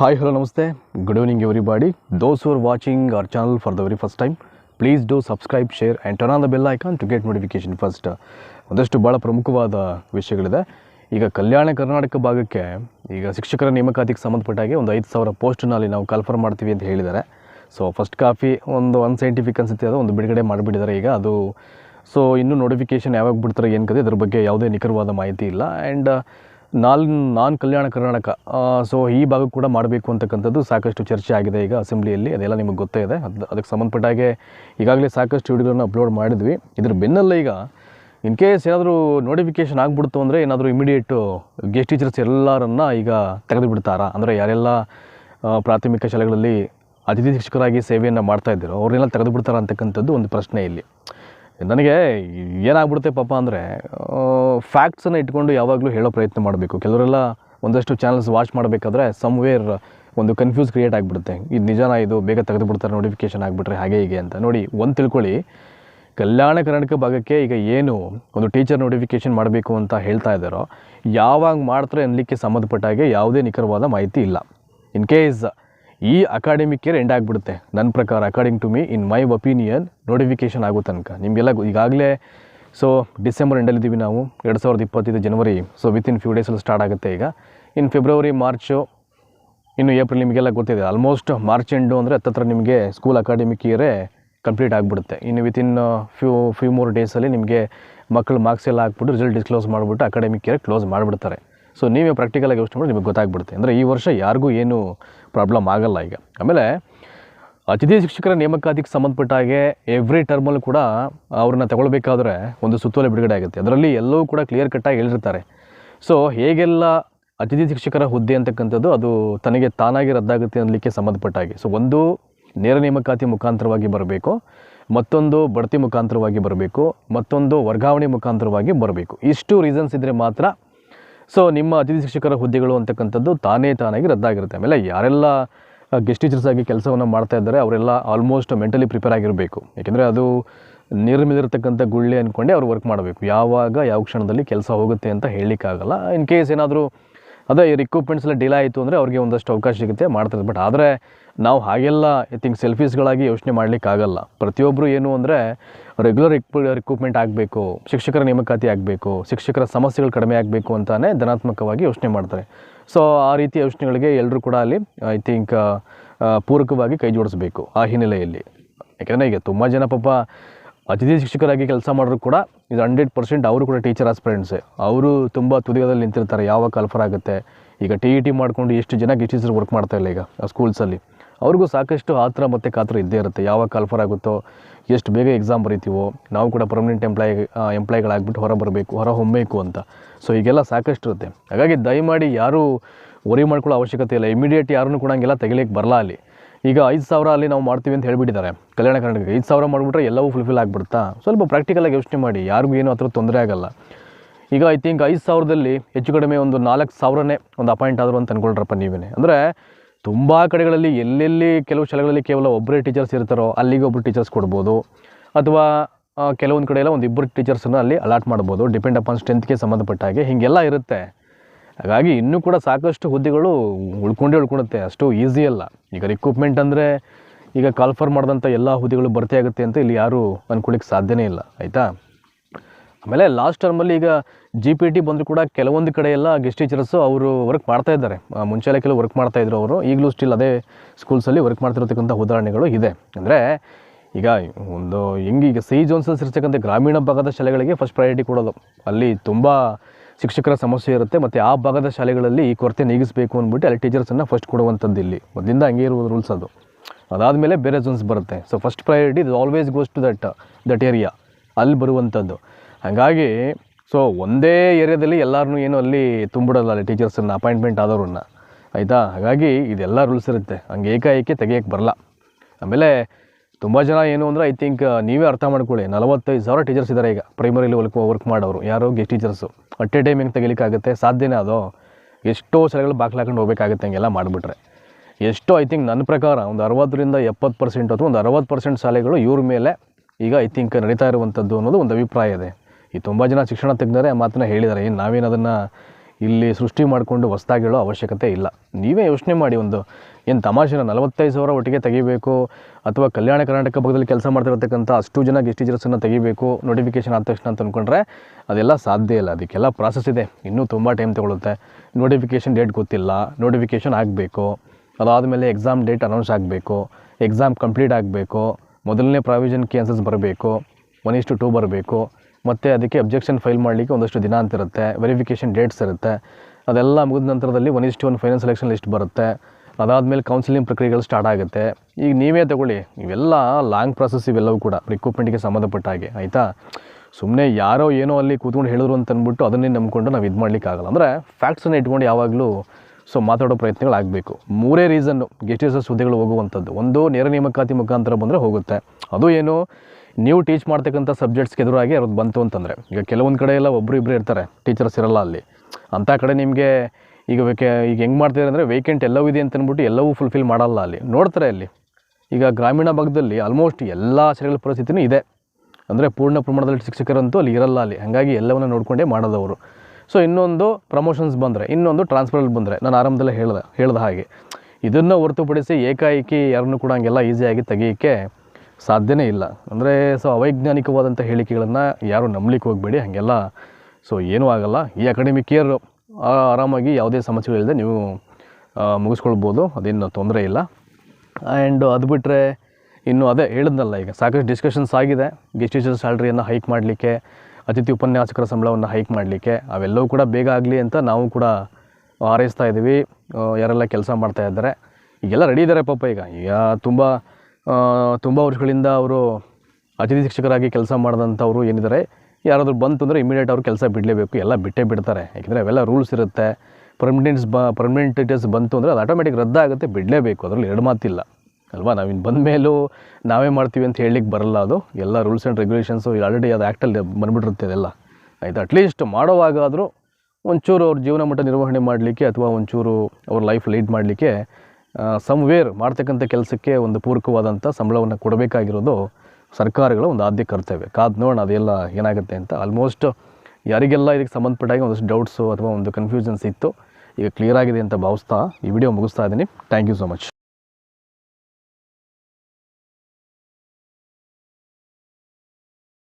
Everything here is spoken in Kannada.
Hi, ಹಲೋ ನಮಸ್ತೆ good evening everybody those are watching our channel for the very first time please do subscribe share and turn on the bell icon to get notification first ಒಂದಷ್ಟು ಭಾಳ ಪ್ರಮುಖವಾದ ವಿಷಯಗಳಿದೆ. ಈಗ ಕಲ್ಯಾಣ ಕರ್ನಾಟಕ ಭಾಗಕ್ಕೆ ಈಗ ಶಿಕ್ಷಕರ ನೇಮಕಾತಿಗೆ ಸಂಬಂಧಪಟ್ಟ ಹಾಗೆ ಒಂದು ಐದು ಸಾವಿರ ಪೋಸ್ಟ್ನಲ್ಲಿ ನಾವು ಕನ್ಫರ್ಮ್ ಮಾಡ್ತೀವಿ ಅಂತ ಹೇಳಿದ್ದಾರೆ. ಸೊ ಫಸ್ಟ್ ಕಾಪಿ ಒಂದು ಅನ್ಸೈಂಟಿಫಿಕ್ ಅನ್ಸುತ್ತೆ ಅದು ಒಂದು ಬಿಡುಗಡೆ ಮಾಡಿಬಿಟ್ಟಿದ್ದಾರೆ ಈಗ. ಅದು ಸೊ ಇನ್ನೂ ನೋಟಿಫಿಕೇಶನ್ ಯಾವಾಗ ಬಿಡ್ತಾರೆ ಏನು ಕತೆ ಅದ್ರ ಬಗ್ಗೆ ಯಾವುದೇ ನಿಖರವಾದ ಮಾಹಿತಿ ಇಲ್ಲ. ಆ್ಯಂಡ್ ನಾಲ್, ನಾನ್ ಕಲ್ಯಾಣ ಕರ್ನಾಟಕ ಸೊ ಈ ಭಾಗ ಕೂಡ ಮಾಡಬೇಕು ಅಂತಕ್ಕಂಥದ್ದು ಸಾಕಷ್ಟು ಚರ್ಚೆ ಆಗಿದೆ ಈಗ ಅಸೆಂಬ್ಲಿಯಲ್ಲಿ. ಅದೆಲ್ಲ ನಿಮಗೆ ಗೊತ್ತೇ ಇದೆ. ಅದು, ಅದಕ್ಕೆ ಸಂಬಂಧಪಟ್ಟ ಹಾಗೆ ಈಗಾಗಲೇ ಸಾಕಷ್ಟು ವಿಡಿಯೋಗಳನ್ನ ಅಪ್ಲೋಡ್ ಮಾಡಿದ್ವಿ. ಇದ್ರ ಬೆನ್ನಲ್ಲೇ ಈಗ ಇನ್ ಕೇಸ್ ಏನಾದರೂ ನೋಟಿಫಿಕೇಶನ್ ಆಗಿಬಿಡ್ತು ಅಂದರೆ ಏನಾದರೂ ಇಮಿಡಿಯೇಟು ಗೆಸ್ಟ್ ಟೀಚರ್ಸ್ ಎಲ್ಲರನ್ನ ಈಗ ತೆಗೆದು ಬಿಡ್ತಾರಾ ಅಂದರೆ ಯಾರೆಲ್ಲ ಪ್ರಾಥಮಿಕ ಶಾಲೆಗಳಲ್ಲಿ ಅತಿಥಿ ಶಿಕ್ಷಕರಾಗಿ ಸೇವೆಯನ್ನು ಮಾಡ್ತಾ ಇದ್ದೀರೋ, ಅವ್ರನ್ನೆಲ್ಲ ತೆಗೆದು ಬಿಡ್ತಾರಾ ಅಂತಕ್ಕಂಥದ್ದು ಒಂದು ಪ್ರಶ್ನೆ ಇಲ್ಲಿ. ನನಗೆ ಏನಾಗ್ಬಿಡುತ್ತೆ ಪಾಪ ಅಂದರೆ ಫ್ಯಾಕ್ಟ್ಸನ್ನು ಇಟ್ಕೊಂಡು ಯಾವಾಗಲೂ ಹೇಳೋ ಪ್ರಯತ್ನ ಮಾಡಬೇಕು. ಕೆಲವರೆಲ್ಲ ಒಂದಷ್ಟು ಚಾನಲ್ಸ್ ವಾಚ್ ಮಾಡಬೇಕಾದ್ರೆ ಸಮ್ವೇರ್ ಒಂದು ಕನ್ಫ್ಯೂಸ್ ಕ್ರಿಯೇಟ್ ಆಗಿಬಿಡುತ್ತೆ. ಇದು ನಿಜಾನ, ಇದು ಬೇಗ ತೆಗೆದುಬಿಡ್ತಾರೆ ನೋಟಿಫಿಕೇಶನ್ ಆಗಿಬಿಟ್ರೆ ಹಾಗೆ ಹೀಗೆ ಅಂತ. ನೋಡಿ, ಒಂದು ತಿಳ್ಕೊಳ್ಳಿ. ಕಲ್ಯಾಣ ಕರ್ನಾಟಕ ಭಾಗಕ್ಕೆ ಈಗ ಏನು ಒಂದು ಟೀಚರ್ ನೋಟಿಫಿಕೇಷನ್ ಮಾಡಬೇಕು ಅಂತ ಹೇಳ್ತಾ ಇದ್ದಾರೋ, ಯಾವಾಗ ಮಾಡ್ತಾರೆ ಅನ್ನಲಿಕ್ಕೆ ಸಂಬಂಧಪಟ್ಟ ಹಾಗೆ ಯಾವುದೇ ನಿಖರವಾದ ಮಾಹಿತಿ ಇಲ್ಲ. ಇನ್ ಕೇಸ್ ಈ ಅಕಾಡೆಮಿಕ್ ಇಯರ್ ಎಂಡ್ ಆಗಿಬಿಡುತ್ತೆ. ನನ್ನ ಪ್ರಕಾರ according to me in my opinion notification ಆಗೋ ತನಕ. ನಿಮಗೆಲ್ಲ ಈಗಾಗಲೇ ಸೊ ಡಿಸೆಂಬರ್ ಎಂಡಲ್ಲಿದ್ದೀವಿ ನಾವು, ಎರಡು ಸಾವಿರದ ಇಪ್ಪತ್ತೈದು ಜನವರಿ ಸೊ ವಿತಿನ್ ಫ್ಯೂ ಡೇಸಲ್ಲಿ ಸ್ಟಾರ್ಟ್ ಆಗುತ್ತೆ ಈಗ. ಇನ್ ಫೆಬ್ರವರಿ ಮಾರ್ಚು ಇನ್ನು ಏಪ್ರಿಲ್ ನಿಮಗೆಲ್ಲ ಗೊತ್ತಿದೆ. ಆಲ್ಮೋಸ್ಟ್ ಮಾರ್ಚ್ ಎಂಡು ಅಂದರೆ ಹತ್ತತ್ರ ನಿಮಗೆ ಸ್ಕೂಲ್ ಅಕಾಡೆಮಿಕ್ ಇಯರೇ ಕಂಪ್ಲೀಟ್ ಆಗಿಬಿಡುತ್ತೆ. ಇನ್ನು ವಿತಿನ್ ಫ್ಯೂ ಫ್ಯೂ ಮೂರು ಡೇಸಲ್ಲಿ ನಿಮಗೆ ಮಕ್ಕಳು ಮಾರ್ಕ್ಸ್ ಎಲ್ಲ ಹಾಕ್ಬಿಟ್ಟು ರಿಸಲ್ಟ್ ಡಿಸ್ಕ್ಲೋಸ್ ಮಾಡಿಬಿಟ್ಟು ಅಕಾಡೆಮಿಕ್ ಇಯರ್ ಕ್ಲೋಸ್ ಮಾಡಿಬಿಡ್ತಾರೆ. ಸೊ ನೀವೇ ಪ್ರಾಕ್ಟಿಕಲಾಗಿ ಯೋಚನೆ ಮಾಡಿ ನಿಮಗೆ ಗೊತ್ತಾಗ್ಬಿಡುತ್ತೆ. ಅಂದರೆ ಈ ವರ್ಷ ಯಾರಿಗೂ ಏನು ಪ್ರಾಬ್ಲಮ್ ಆಗಲ್ಲ ಈಗ. ಆಮೇಲೆ ಅತಿಥಿ ಶಿಕ್ಷಕರ ನೇಮಕಾತಿಗೆ ಸಂಬಂಧಪಟ್ಟ ಹಾಗೆ ಎವ್ರಿ ಟರ್ಮಲ್ಲೂ ಕೂಡ ಅವ್ರನ್ನ ತಗೊಳ್ಬೇಕಾದ್ರೆ ಒಂದು ಸುತ್ತೋಲೆ ಬಿಡುಗಡೆ ಆಗುತ್ತೆ. ಅದರಲ್ಲಿ ಎಲ್ಲವೂ ಕೂಡ ಕ್ಲಿಯರ್ ಕಟ್ಟಾಗಿ ಹೇಳಿರ್ತಾರೆ. ಸೊ ಹೇಗೆಲ್ಲ ಅತಿಥಿ ಶಿಕ್ಷಕರ ಹುದ್ದೆ ಅಂತಕ್ಕಂಥದ್ದು ಅದು ತನಗೆ ತಾನಾಗಿ ರದ್ದಾಗುತ್ತೆ ಅನ್ನಲಿಕ್ಕೆ ಸಂಬಂಧಪಟ್ಟ ಹಾಗೆ. ಸೊ ಒಂದು ನೇರ ನೇಮಕಾತಿ ಮುಖಾಂತರವಾಗಿ ಬರಬೇಕು, ಮತ್ತೊಂದು ಬಡ್ತಿ ಮುಖಾಂತರವಾಗಿ ಬರಬೇಕು, ಮತ್ತೊಂದು ವರ್ಗಾವಣೆ ಮುಖಾಂತರವಾಗಿ ಬರಬೇಕು. ಇಷ್ಟು ರೀಸನ್ಸ್ ಇದ್ದರೆ ಮಾತ್ರ ಸೊ ನಿಮ್ಮ ಅತಿಥಿ ಶಿಕ್ಷಕರ ಹುದ್ದೆಗಳು ಅಂತಕ್ಕಂಥದ್ದು ತಾನೇ ತಾನಾಗಿ ರದ್ದಾಗಿರುತ್ತೆ. ಆಮೇಲೆ ಯಾರೆಲ್ಲ ಗೆಸ್ಟ್ ಟೀಚರ್ಸ್ ಆಗಿ ಕೆಲಸವನ್ನು ಮಾಡ್ತಾ ಇದ್ದಾರೆ, ಅವರೆಲ್ಲ ಆಲ್ಮೋಸ್ಟ್ ಮೆಂಟಲಿ ಪ್ರಿಪೇರ್ ಆಗಿರಬೇಕು. ಯಾಕೆಂದರೆ ಅದು ನೀರು ಮೇಲಿರ್ತಕ್ಕಂಥ ಗುಳ್ಳೆ ಅಂದ್ಕೊಂಡೆ ಅವ್ರು ವರ್ಕ್ ಮಾಡಬೇಕು. ಯಾವಾಗ, ಯಾವ ಕ್ಷಣದಲ್ಲಿ ಕೆಲಸ ಹೋಗುತ್ತೆ ಅಂತ ಹೇಳಲಿಕ್ಕಾಗಲ್ಲ. ಇನ್ ಕೇಸ್ ಏನಾದರೂ ಅದೇ ಈ ರಿಕ್ರೂಟ್ಮೆಂಟ್ಸ್ ಎಲ್ಲ ಡಿಲೇ ಆಯಿತು ಅಂದರೆ ಅವ್ರಿಗೆ ಒಂದಷ್ಟು ಅವಕಾಶ ಸಿಗುತ್ತೆ, ಮಾಡ್ತಾರೆ. ಬಟ್ ಆದರೆ ನಾವು ಹಾಗೆಲ್ಲ ಐ ಥಿಂಕ್ ಸೆಲ್ಫೀಸ್ಗಳಾಗಿ ಯೋಚನೆ ಮಾಡಲಿಕ್ಕಾಗಲ್ಲ ಪ್ರತಿಯೊಬ್ಬರು ಏನು ಅಂದರೆ ರೆಗ್ಯುಲರ್ ರಿಕ್ರೂಟ್ಮೆಂಟ್ ಆಗಬೇಕು, ಶಿಕ್ಷಕರ ನೇಮಕಾತಿ ಆಗಬೇಕು, ಶಿಕ್ಷಕರ ಸಮಸ್ಯೆಗಳು ಕಡಿಮೆ ಆಗಬೇಕು ಅಂತಲೇ ಧನಾತ್ಮಕವಾಗಿ ಯೋಚನೆ ಮಾಡ್ತಾರೆ. ಸೊ ಆ ರೀತಿಯ ಯೋಚನೆಗಳಿಗೆ ಎಲ್ಲರೂ ಕೂಡ ಅಲ್ಲಿ ಐ ಥಿಂಕ್ ಪೂರಕವಾಗಿ ಕೈ ಜೋಡಿಸ್ಬೇಕು ಆ ಹಿನ್ನೆಲೆಯಲ್ಲಿ. ಯಾಕೆಂದರೆ ಈಗ ತುಂಬ ಜನ ಪಾಪ ಅತಿಥಿ ಶಿಕ್ಷಕರಾಗಿ ಕೆಲಸ ಮಾಡಿದ್ರು ಕೂಡ ಇದು ಹಂಡ್ರೆಡ್ ಪರ್ಸೆಂಟ್ ಅವರು ಕೂಡ ಟೀಚರ್ ಆಸ್ಪಿರೆಂಟ್ಸೆ ಅವರು ತುಂಬ ತುದಿಗದಲ್ಲಿ ನಿಂತಿರ್ತಾರೆ ಯಾವಾಗ ಕಲ್ಫರ್ ಆಗುತ್ತೆ ಈಗ ಟಿ ಇ ಟಿ ಮಾಡ್ಕೊಂಡು ಎಷ್ಟು ಜನ ಟೀಚರ್ಸ್ ವರ್ಕ್ ಮಾಡ್ತಾ ಇಲ್ಲ ಈಗ ಸ್ಕೂಲ್ಸಲ್ಲಿ ಅವ್ರಿಗೂ ಸಾಕಷ್ಟು ಆತರ ಮತ್ತು ಕಾತ್ರ ಇದ್ದೇ ಇರುತ್ತೆ. ಯಾವಾಗ ಕಾಲ್ಫರ್ ಆಗುತ್ತೋ ಎಷ್ಟು ಬೇಗ ಎಕ್ಸಾಮ್ ಬರೀತೀವೋ, ನಾವು ಕೂಡ ಪರ್ಮನೆಂಟ್ ಎಂಪ್ಲಾಯ್ ಎಂಪ್ಲಾಯ್ಗಳಾಗ್ಬಿಟ್ಟು ಹೊರ ಬರಬೇಕು, ಹೊರ ಹೊಮ್ಮಬೇಕು ಅಂತ. ಸೊ ಈಗೆಲ್ಲ ಸಾಕಷ್ಟು ಇರುತ್ತೆ. ಹಾಗಾಗಿ ದಯಮಾಡಿ ಯಾರೂ ವರಿ ಮಾಡ್ಕೊಳ್ಳೋ ಅವಶ್ಯಕತೆ ಇಲ್ಲ. ಇಮಿಡಿಯೇಟ್ ಯಾರನ್ನು ಕೂಡ ಹಂಗೆಲ್ಲ ತೆಗಿಲಿಕ್ಕೆ ಬರಲ್ಲ ಅಲ್ಲಿ. ಈಗ ಐದು ಸಾವಿರ ಅಲ್ಲಿ ನಾವು ಮಾಡ್ತೀವಿ ಅಂತ ಹೇಳಿಬಿಟ್ಟಿದ್ದಾರೆ. ಕಲ್ಯಾಣ ಕರ್ನಾಟಕ ಐದು ಸಾವಿರ ಮಾಡಿಬಿಟ್ರೆ ಎಲ್ಲವೂ ಫುಲ್ಫಿಲ್ ಆಗಿಬಿಡುತ್ತಾ? ಸ್ವಲ್ಪ ಪ್ರಾಕ್ಟಿಕಲಾಗಿ ಯೋಚನೆ ಮಾಡಿ, ಯಾರಿಗೂ ಏನೂ ಹತ್ರ ತೊಂದರೆ ಆಗಲ್ಲ. ಈಗ ಐ ಥಿಂಕ್ ಐದು ಸಾವಿರದಲ್ಲಿ ಹೆಚ್ಚು ಕಡಿಮೆ ಒಂದು ನಾಲ್ಕು ಸಾವಿರನೇ ಒಂದು ಅಪಾಯಿಂಟ್ ಆದರು ಅಂತ ಅಂದ್ಕೊಳ್ರಪ್ಪ ನೀವೇ ಅಂದರೆ ತುಂಬ ಕಡೆಗಳಲ್ಲಿ ಎಲ್ಲೆಲ್ಲಿ ಕೆಲವು ಶಾಲೆಗಳಲ್ಲಿ ಕೇವಲ ಒಬ್ಬರೇ ಟೀಚರ್ಸ್ ಇರ್ತಾರೋ ಅಲ್ಲಿಗೆ ಒಬ್ಬರು ಟೀಚರ್ಸ್ ಕೊಡ್ಬೋದು. ಅಥವಾ ಕೆಲವೊಂದು ಕಡೆಯೆಲ್ಲ ಒಂದು ಇಬ್ಬರು ಟೀಚರ್ಸನ್ನು ಅಲ್ಲಿ ಅಲಾಟ್ ಮಾಡ್ಬೋದು ಡಿಪೆಂಡ್ ಅಪಾನ್ ಸ್ಟ್ರೆಂತ್ಗೆ ಸಂಬಂಧಪಟ್ಟ ಹಾಗೆ. ಹೀಗೆಲ್ಲ ಇರುತ್ತೆ. ಹಾಗಾಗಿ ಇನ್ನೂ ಕೂಡ ಸಾಕಷ್ಟು ಹುದ್ದೆಗಳು ಉಳ್ಕೊಂಡೇ ಉಳ್ಕೊಳುತ್ತೆ. ಅಷ್ಟು ಈಸಿ ಅಲ್ಲ. ಈಗ ರಿಕ್ರೂಟ್ಮೆಂಟ್ ಅಂದರೆ ಈಗ ಕಾಲ್ಫರ್ ಮಾಡಿದಂಥ ಎಲ್ಲ ಹುದ್ದೆಗಳು ಭರ್ತಿ ಆಗುತ್ತೆ ಅಂತ ಇಲ್ಲಿ ಯಾರೂ ಅಂದ್ಕೊಳ್ಳಿಕ್ಕೆ ಸಾಧ್ಯನೇ ಇಲ್ಲ. ಆಯಿತಾ? ಆಮೇಲೆ ಲಾಸ್ಟ್ ಟರ್ಮಲ್ಲಿ ಈಗ ಜಿ ಪಿ ಟಿ ಬಂದರೂ ಕೂಡ ಕೆಲವೊಂದು ಕಡೆ ಎಲ್ಲ ಗೆಸ್ಟ್ ಟೀಚರ್ಸು ಅವರು ವರ್ಕ್ ಮಾಡ್ತಾ ಇದ್ದಾರೆ. ಮುಂಚೆಲ್ಲ ಕೆಲವು ವರ್ಕ್ ಮಾಡ್ತಾ ಇದ್ರು ಅವರು. ಈಗಲೂ ಸ್ಟಿಲ್ ಅದೇ ಸ್ಕೂಲ್ಸಲ್ಲಿ ವರ್ಕ್ ಮಾಡ್ತಿರತಕ್ಕಂಥ ಉದಾಹರಣೆಗಳು ಇದೆ. ಅಂದರೆ ಈಗ ಒಂದು ಹೆಂಗೆ ಈಗ ಸಿ ಜೋನ್ಸಲ್ಲಿ ಇರ್ತಕ್ಕಂಥ ಗ್ರಾಮೀಣ ಭಾಗದ ಶಾಲೆಗಳಿಗೆ ಫಸ್ಟ್ ಪ್ರಯಾರಿಟಿ ಕೊಡೋದು. ಅಲ್ಲಿ ತುಂಬ ಶಿಕ್ಷಕರ ಸಮಸ್ಯೆ ಇರುತ್ತೆ, ಮತ್ತು ಆ ಭಾಗದ ಶಾಲೆಗಳಲ್ಲಿ ಈ ಕೊರತೆ ನೀಗಿಸಬೇಕು ಅಂದ್ಬಿಟ್ಟು ಅಲ್ಲಿ ಟೀಚರ್ಸನ್ನು ಫಸ್ಟ್ ಕೊಡುವಂಥದ್ದು ಇಲ್ಲಿ. ಮೊದಲಿಂದ ಹಂಗೆ ಇರುವ ರೂಲ್ಸ್ ಅದು. ಅದಾದಮೇಲೆ ಬೇರೆ ಝೋನ್ಸ್ ಬರುತ್ತೆ. ಸೊ ಫಸ್ಟ್ ಪ್ರಯಾರಿಟಿ ಇದು always goes to that that area ಅಲ್ಲಿ ಬರುವಂಥದ್ದು. ಹಾಗಾಗಿ ಸೊ ಒಂದೇ ಏರಿಯಾದಲ್ಲಿ ಎಲ್ಲರೂ ಏನು ಅಲ್ಲಿ ತುಂಬಿಡೋಲ್ಲ, ಅಲ್ಲಿ ಟೀಚರ್ಸನ್ನು ಅಪಾಯಿಂಟ್ಮೆಂಟ್ ಆದವ್ರನ್ನ ಆಯಿತಾ? ಹಾಗಾಗಿ ಇದೆಲ್ಲ ರೂಲ್ಸ್ ಇರುತ್ತೆ. ಹಂಗೆ ಏಕಾಏಕಿ ತೆಗಿಯೋಕ್ಕೆ ಬರಲ್ಲ. ಆಮೇಲೆ ತುಂಬ ಜನ ಏನು ಅಂದರೆ ಐ ಥಿಂಕ್ ನೀವೇ ಅರ್ಥ ಮಾಡ್ಕೊಳ್ಳಿ. ನಲವತ್ತೈದು ಸಾವಿರ ಟೀಚರ್ಸ್ ಇದ್ದಾರೆ ಈಗ. ಪ್ರೈಮರಿಲಿ ವರ್ಕ್ ವರ್ಕ್ ಮಾಡೋರು. ಯಾರೋ guest teachers at a time ಹೆಂಗೆ ತೆಗಿಲಿಕ್ಕಾಗುತ್ತೆ? ಸಾಧ್ಯನೇ ಅದು? ಎಷ್ಟೋ ಸಲಗಳು ಬಾಕ್ಲು ಹಾಕೊಂಡು ಹೋಗ್ಬೇಕಾಗುತ್ತೆ, ಹಂಗೆಲ್ಲ ಮಾಡಿಬಿಟ್ರೆ. ಎಷ್ಟೋ ಐ ಥಿಂಕ್ ನನ್ನ ಪ್ರಕಾರ ಒಂದು ಅರವತ್ತರಿಂದ ಎಪ್ಪತ್ತು ಪರ್ಸೆಂಟ್ ಅಥವಾ ಒಂದು ಅರವತ್ತು ಪರ್ಸೆಂಟ್ ಶಾಲೆಗಳು ಇವ್ರ ಮೇಲೆ ಈಗ ಐ ಥಿಂಕ್ ನಡೀತಾ ಇರುವಂಥದ್ದು ಅನ್ನೋದು ಒಂದು ಅಭಿಪ್ರಾಯ ಇದೆ. ಈ ತುಂಬ ಜನ ಶಿಕ್ಷಣ ತಜ್ಞರೇ ಆ ಮಾತನ್ನ ಹೇಳಿದ್ದಾರೆ. ಏನು ನಾವೇನು ಅದನ್ನು ಇಲ್ಲಿ ಸೃಷ್ಟಿ ಮಾಡಿಕೊಂಡು ಹೊಸ್ದಾಗಿ ಅವಶ್ಯಕತೆ ಇಲ್ಲ. ನೀವೇ ಯೋಚನೆ ಮಾಡಿ ಒಂದು, ಏನು ತಮಾಷೆನ ನಲವತ್ತೈದು ಸಾವಿರ ಒಟ್ಟಿಗೆ ತೆಗಿಬೇಕು, ಅಥವಾ ಕಲ್ಯಾಣ ಕರ್ನಾಟಕ ಭಾಗದಲ್ಲಿ ಕೆಲಸ ಮಾಡ್ತಿರತಕ್ಕಂಥ ಅಷ್ಟು ಜನ ಗೆಸ್ಟ್ ಟೀಚರ್ಸನ್ನು ತೆಗಿಬೇಕು ನೋಟಿಫಿಕೇಷನ್ ಆದ ತಕ್ಷಣ ಅಂತ ಅಂದ್ಕೊಂಡ್ರೆ ಅದೆಲ್ಲ ಸಾಧ್ಯ ಇಲ್ಲ. ಅದಕ್ಕೆಲ್ಲ ಪ್ರಾಸೆಸ್ ಇದೆ. ಇನ್ನೂ ತುಂಬ ಟೈಮ್ ತೊಗೊಳುತ್ತೆ. ನೋಟಿಫಿಕೇಷನ್ ಡೇಟ್ ಗೊತ್ತಿಲ್ಲ. ನೋಟಿಫಿಕೇಷನ್ ಆಗಬೇಕು. ಅದಾದಮೇಲೆ ಎಕ್ಸಾಮ್ ಡೇಟ್ ಅನೌನ್ಸ್ ಆಗಬೇಕು. ಎಕ್ಸಾಮ್ ಕಂಪ್ಲೀಟ್ ಆಗಬೇಕು. ಮೊದಲನೇ ಪ್ರಾವಿಷನ್ ಕ್ಯಾನ್ಸಲ್ಸ್ ಬರಬೇಕು. ಒನ್ ಇಷ್ಟು ಟೂ ಬರಬೇಕು. ಮತ್ತು ಅದಕ್ಕೆ ಅಬ್ಜೆಕ್ಷನ್ ಫೈಲ್ ಮಾಡಲಿಕ್ಕೆ ಒಂದಷ್ಟು ದಿನ ಅಂತ ಇರುತ್ತೆ. ವೆರಿಫಿಕೇಷನ್ ಡೇಟ್ಸ್ ಇರುತ್ತೆ. ಅದೆಲ್ಲ ಮುಗಿದ ನಂತರದಲ್ಲಿ ಒನ್ ಇಷ್ಟು ಒನ್ ಫೈನಲ್ ಸೆಲೆಕ್ಷನ್ ಲಿಸ್ಟ್ ಬರುತ್ತೆ. ಅದಾದಮೇಲೆ ಕೌನ್ಸಿಲಿಂಗ್ ಪ್ರಕ್ರಿಯೆಗಳು ಸ್ಟಾರ್ಟ್ ಆಗುತ್ತೆ. ಈಗ ನೀವೇ ತಗೊಳ್ಳಿ. ಇವೆಲ್ಲ ಲಾಂಗ್ ಪ್ರಾಸೆಸ್ ಇವೆಲ್ಲವೂ ಕೂಡ ರಿಕ್ರೂಟ್ಮೆಂಟ್ಗೆ ಸಂಬಂಧಪಟ್ಟ ಹಾಗೆ. ಆಯಿತಾ? ಸುಮ್ಮನೆ ಯಾರೋ ಏನೋ ಅಲ್ಲಿ ಕೂತ್ಕೊಂಡು ಹೇಳಿದ್ರು ಅಂತ ಅಂದ್ಬಿಟ್ಟು ಅದನ್ನೇ ನಂಬಿಕೊಂಡು ನಾವು ಇದು ಮಾಡಲಿಕ್ಕಾಗಲ್ಲ ಅಂದರೆ ಫ್ಯಾಕ್ಟ್ಸನ್ನು ಇಟ್ಕೊಂಡು ಯಾವಾಗಲೂ ಸೊ ಮಾತಾಡೋ ಪ್ರಯತ್ನಗಳಾಗಬೇಕು ಮೂರೇ ರೀಸನ್ನು ಗೆಸ್ಟ್ ಎಸ್ ಹುದ್ದೆಗಳು ಹೋಗುವಂಥದ್ದು. ಒಂದು ನೇರ ನೇಮಕಾತಿ ಮುಖಾಂತರ ಬಂದರೆ ಹೋಗುತ್ತೆ. ಅದು ಏನು? ನೀವು ಟೀಚ್ ಮಾಡ್ತಕ್ಕಂಥ ಸಬ್ಜೆಕ್ಟ್ಸ್ಗೆ ಎದುರಾಗಿ ಅವ್ರದ್ದು ಬಂತು ಅಂತಂದರೆ, ಈಗ ಕೆಲವೊಂದು ಕಡೆ ಎಲ್ಲ ಒಬ್ಬರು ಇಬ್ಬರು ಇರ್ತಾರೆ ಟೀಚರ್ಸ್ ಇರಲ್ಲ ಅಲ್ಲಿ. ಅಂಥ ಕಡೆ ನಿಮಗೆ ಈಗ ವೇಕೆ ಈಗ ಹೆಂಗೆ ಮಾಡ್ತಿದ್ದಾರೆ ಅಂದರೆ ವೇಕೆಂಟ್ ಎಲ್ಲವೂ ಇದೆ ಅಂತ ಅಂದ್ಬಿಟ್ಟು ಎಲ್ಲವೂ ಫುಲ್ಫಿಲ್ ಮಾಡಲ್ಲ ಅಲ್ಲಿ. ನೋಡ್ತಾರೆ ಅಲ್ಲಿ. ಈಗ ಗ್ರಾಮೀಣ ಭಾಗದಲ್ಲಿ ಆಲ್ಮೋಸ್ಟ್ ಎಲ್ಲ ಶಾಲೆಗಳ ಪರಿಸ್ಥಿತಿನೂ ಇದೆ. ಅಂದರೆ ಪೂರ್ಣ ಪ್ರಮಾಣದಲ್ಲಿ ಶಿಕ್ಷಕರಂತೂ ಅಲ್ಲಿ ಇರಲ್ಲ ಅಲ್ಲಿ. ಹಾಗಾಗಿ ಎಲ್ಲವನ್ನ ನೋಡಿಕೊಂಡೇ ಮಾಡೋದವರು. ಸೊ ಇನ್ನೊಂದು ಪ್ರಮೋಷನ್ಸ್ ಬಂದರೆ, ಇನ್ನೊಂದು ಟ್ರಾನ್ಸ್ಫರಲ್ಲಿ ಬಂದರೆ, ನಾನು ಆರಂಭದಲ್ಲೇ ಹೇಳ್ದೆ, ಹೇಳ್ದ ಹಾಗೆ. ಇದನ್ನು ಹೊರತುಪಡಿಸಿ ಏಕಾಏಕಿ ಯಾರನ್ನೂ ಕೂಡ ಹಂಗೆಲ್ಲ ಈಸಿಯಾಗಿ ತೆಗಿಯೋಕ್ಕೆ ಸಾಧ್ಯನೇ ಇಲ್ಲ. ಅಂದರೆ ಸೊ ಅವೈಜ್ಞಾನಿಕವಾದಂಥ ಹೇಳಿಕೆಗಳನ್ನು ಯಾರೂ ನಂಬಲಿಕ್ಕೆ ಹೋಗಬೇಡಿ, ಹಾಗೆಲ್ಲ. ಸೊ ಏನೂ ಆಗಲ್ಲ. ಈ ಅಕಾಡೆಮಿಕ್ ಇಯರ್ ಆರಾಮಾಗಿ ಯಾವುದೇ ಸಮಸ್ಯೆಗಳಿಲ್ಲದೆ ನೀವು ಮುಗಿಸ್ಕೊಳ್ಬೋದು. ಅದೇನು ತೊಂದರೆ ಇಲ್ಲ. ಆ್ಯಂಡ್ ಅದು ಬಿಟ್ಟರೆ ಇನ್ನು ಅದೇ ಹೇಳಿದ್ನಲ್ಲ, ಈಗ ಸಾಕಷ್ಟು ಡಿಸ್ಕಷನ್ಸ್ ಆಗಿದೆ. ಗೆಸ್ಟ್ ಟೀಚರ್ ಸ್ಯಾಲ್ರಿಯನ್ನು ಹೈಕ್ ಮಾಡಲಿಕ್ಕೆ, ಅತಿಥಿ ಉಪನ್ಯಾಸಕರ ಸಂಬಳವನ್ನು ಹೈಕ್ ಮಾಡಲಿಕ್ಕೆ, ಅವೆಲ್ಲವೂ ಕೂಡ ಬೇಗ ಆಗಲಿ ಅಂತ ನಾವು ಕೂಡ ಹಾರೈಸ್ತಾ ಇದ್ದೀವಿ ಯಾರೆಲ್ಲ ಕೆಲಸ ಮಾಡ್ತಾ ಇದ್ದಾರೆ, ಈಗೆಲ್ಲ ರೆಡಿ ಇದ್ದಾರೆ ಪಾಪ ಈಗ. ಈಗ ತುಂಬ ತುಂಬ ವರ್ಷಗಳಿಂದ ಅವರು ಅತಿಥಿ ಶಿಕ್ಷಕರಾಗಿ ಕೆಲಸ ಮಾಡಿದಂಥವ್ರು ಏನಿದ್ದಾರೆ, ಯಾರಾದರೂ ಬಂತು ಅಂದರೆ ಇಮಿಡಿಯೇಟ್ ಅವರು ಕೆಲಸ ಬಿಡಲೇಬೇಕು, ಎಲ್ಲ ಬಿಟ್ಟೇ ಬಿಡ್ತಾರೆ. ಯಾಕೆಂದರೆ ಅವೆಲ್ಲ ರೂಲ್ಸ್ ಇರುತ್ತೆ. ಪರ್ಮನೆಂಟ್ಸ್ ಬ ಪರ್ಮನೆಂಟ್ ಟೀಚರ್ಸ್ ಬಂತು ಅಂದರೆ ಅದು ಆಟೋಮೆಟಿಕ್ ರದ್ದಾಗುತ್ತೆ ಬಿಡಲೇಬೇಕು. ಅದರಲ್ಲಿ ಎರಡು ಮಾತಿಲ್ಲ. ಅಲ್ವಾ? ನಾವಿನ್ನು ಬಂದ ಮೇಲೂ ನಾವೇ ಮಾಡ್ತೀವಿ ಅಂತ ಹೇಳಲಿಕ್ಕೆ ಬರಲ್ಲ ಅದು. ಎಲ್ಲ ರೂಲ್ಸ್ ಆ್ಯಂಡ್ ರೆಗ್ಯುಲೇಷನ್ಸು ಆಲ್ರೆಡಿ ಅದು ಆ್ಯಕ್ಟಲ್ಲಿ ಬಂದುಬಿಟ್ಟಿರುತ್ತೆ ಅದೆಲ್ಲ ಆಯಿತು? ಅಟ್ಲೀಸ್ಟ್ ಮಾಡೋವಾಗಾದರೂ ಒಂಚೂರು ಅವ್ರ ಜೀವನ ಮಟ್ಟ ನಿರ್ವಹಣೆ ಮಾಡಲಿಕ್ಕೆ ಅಥವಾ ಒಂಚೂರು ಅವ್ರ ಲೈಫ್ ಲೀಡ್ ಮಾಡಲಿಕ್ಕೆ ಸಮ್ವೇರ್ ಮಾಡ್ತಕ್ಕಂಥ ಕೆಲಸಕ್ಕೆ ಒಂದು ಪೂರಕವಾದಂಥ ಸಂಬಳವನ್ನು ಕೊಡಬೇಕಾಗಿರೋದು ಸರ್ಕಾರಗಳ ಒಂದು ಆದ್ಯ ಕರ್ತವ್ಯ. ಕಾದು ನೋಡೋಣ ಅದೆಲ್ಲ ಏನಾಗುತ್ತೆ ಅಂತ. ಆಲ್ಮೋಸ್ಟ್ ಯಾರಿಗೆಲ್ಲ ಇದಕ್ಕೆ ಸಂಬಂಧಪಟ್ಟಾಗಿ ಒಂದಷ್ಟು ಡೌಟ್ಸು ಅಥವಾ ಒಂದು ಕನ್ಫ್ಯೂಷನ್ಸ್ ಇತ್ತು, ಈಗ ಕ್ಲಿಯರ್ ಆಗಿದೆ ಅಂತ ಭಾವಿಸ್ತಾ ಈ ವಿಡಿಯೋ ಮುಗಿಸ್ತಾ ಇದ್ದೀನಿ. Thank you so much